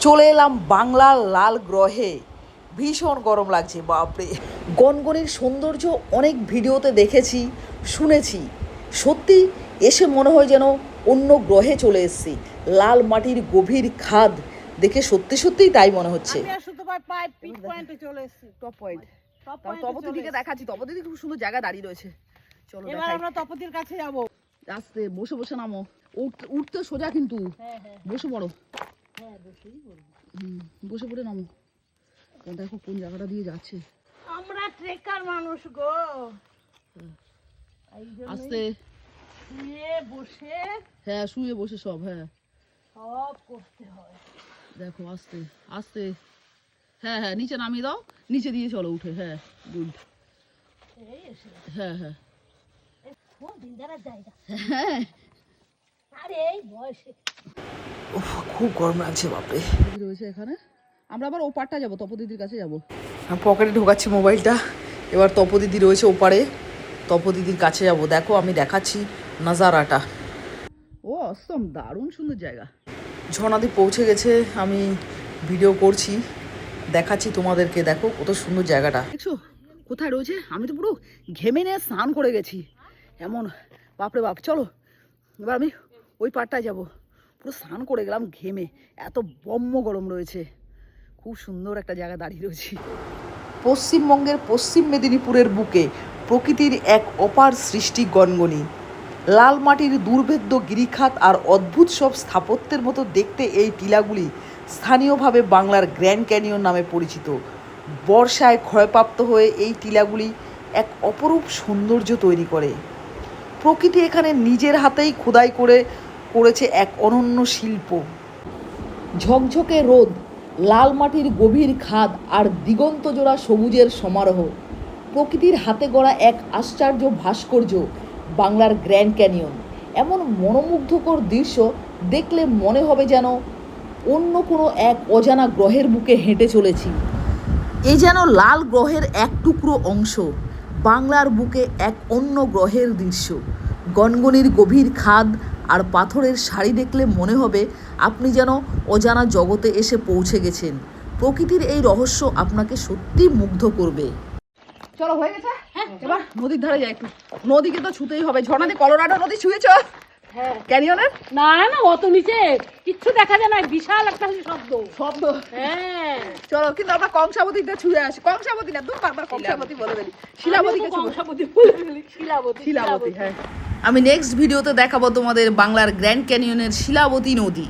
চলে এলাম বাংলার লাল গ্রহে। ভীষণ গরম লাগছে বাপরে। গনগনির সৌন্দর্য অনেক ভিডিওতে দেখেছি শুনেছি। সত্যি এসে মনে হয় যেন অন্য গ্রহে চলে এসেছি। লাল মাটির গভীর খাদ দেখে সত্যি সত্যিই তাই মনে হচ্ছে। দেখাচ্ছি। খুব সুন্দর জায়গা দাঁড়িয়ে রয়েছে। চলো এবার আমরা তপতির কাছে যাব। আস্তে বসে বসে নামো। উঠ- উঠতে সোজা কিন্তু। হ্যাঁ হ্যাঁ। বসে পড়ো। হ্যাঁ বসে পড়ে নামো। দেখো কোন জায়গাটা দিয়ে যাচ্ছে। আমরা ট্রেকার মানুষ গো। আস্তে। শুয়ে বসে হ্যাঁ শুয়ে বসে সব হ্যাঁ। সব করতে হয়। দেখো আস্তে আস্তে। হ্যাঁ হ্যাঁ নিচে নামিয়ে দাও। নিচে দিয়ে চলো উঠে হ্যাঁ গুড। হ্যাঁ হ্যাঁ। হ্যাঁ। আরে এই বয়সে। খুব গরম লাগছে বাপরে। রয়েছে এখানে। আমরা আবার ওপারটা যাব তপদিদির কাছে যাব। পকেটে ঢোকাচ্ছি মোবাইলটা। এবার তপদিদি রয়েছে ওপারে। তপদিদির কাছে যাব। দেখো আমি দেখাচ্ছি নাজারাটা। ও অসম দারুণ সুন্দর জায়গা। ঝর্ণাদি পৌঁছে গেছে আমি ভিডিও করছি। দেখাচ্ছি তোমাদেরকে দেখো কত সুন্দর জায়গাটা। দেখছ? কোথায় রয়েছে? আমি তো পুরো ঘেমে নিয়ে স্নান করে গেছি। এমন বাপরে বাপ চলো। এবার আমি ওই পাড়টায় যাব। পুরো স্নান করে গেলাম ঘেমে। এত বম্ম গরম রয়েছে। খুব সুন্দর একটা জায়গা দাঁড়িয়ে রয়েছি। পশ্চিমবঙ্গের পশ্চিম মেদিনীপুরের বুকে প্রকৃতির এক অপার সৃষ্টি গনগনি। লাল মাটির দুর্ভেদ্য গিরিখাত আর অদ্ভুত সব স্থাপত্যের মতো দেখতে এই টিলাগুলি স্থানীয়ভাবে বাংলার গ্র্যান্ড ক্যানিয়ন নামে পরিচিত। বর্ষায় ক্ষয়প্রাপ্ত হয়ে এই টিলাগুলি এক অপরূপ সৌন্দর্য তৈরি করে। প্রকৃতি এখানে নিজের হাতেই খোদাই করে করেছে এক অনন্য শিল্প। ঝকঝকে রোদ, লাল মাটির গভীর খাদ আর দিগন্তজোড়া সবুজের সমারোহ। প্রকৃতির হাতে গড়া এক আশ্চর্য ভাস্কর্য, বাংলার গ্র্যান্ড ক্যানিয়ন। এমন মনোমুগ্ধকর দৃশ্য দেখলে মনে হবে যেন অন্য কোনো এক অজানা গ্রহের বুকে হেঁটে চলেছি। এ যেন লাল গ্রহের এক টুকরো অংশ, বাংলার বুকে এক অন্য গ্রহের দৃশ্য। গনগনির গভীর খাদ আর পাথরের শাড়ি দেখলে মনে হবে আপনি যেন অজানা জগতে এসে পৌঁছে গেছেন। প্রকৃতির এই রহস্য আপনাকে সত্যি মুগ্ধ করবে। চলো হয়ে গেছে? এবার নদীর ধারে যাই একটু। নদীকে তো ছুতেই হবে। ঝর্ণাতে কলোরাডো নদী ছুঁয়েছ? হ্যাঁ। ক্যানিয়নের? না না অত নিচে কিচ্ছু দেখা যায় না। বিশাল একটা শব্দ। শব্দ? হ্যাঁ। চলো কিন্তু আমরা কংসাবতীটা ছুঁয়ে আসি। কংসাবতী না দু বারবার কংসাবতী বলে ফেলি। শিলাবতীকে কংসাবতী বলে ফেলি, শিলাবতী শিলাবতী। হ্যাঁ। আমি নেক্সট ভিডিওতে দেখাবো তোমাদের বাংলার গ্র্যান্ড ক্যানিয়নের শিলাবতী নদী।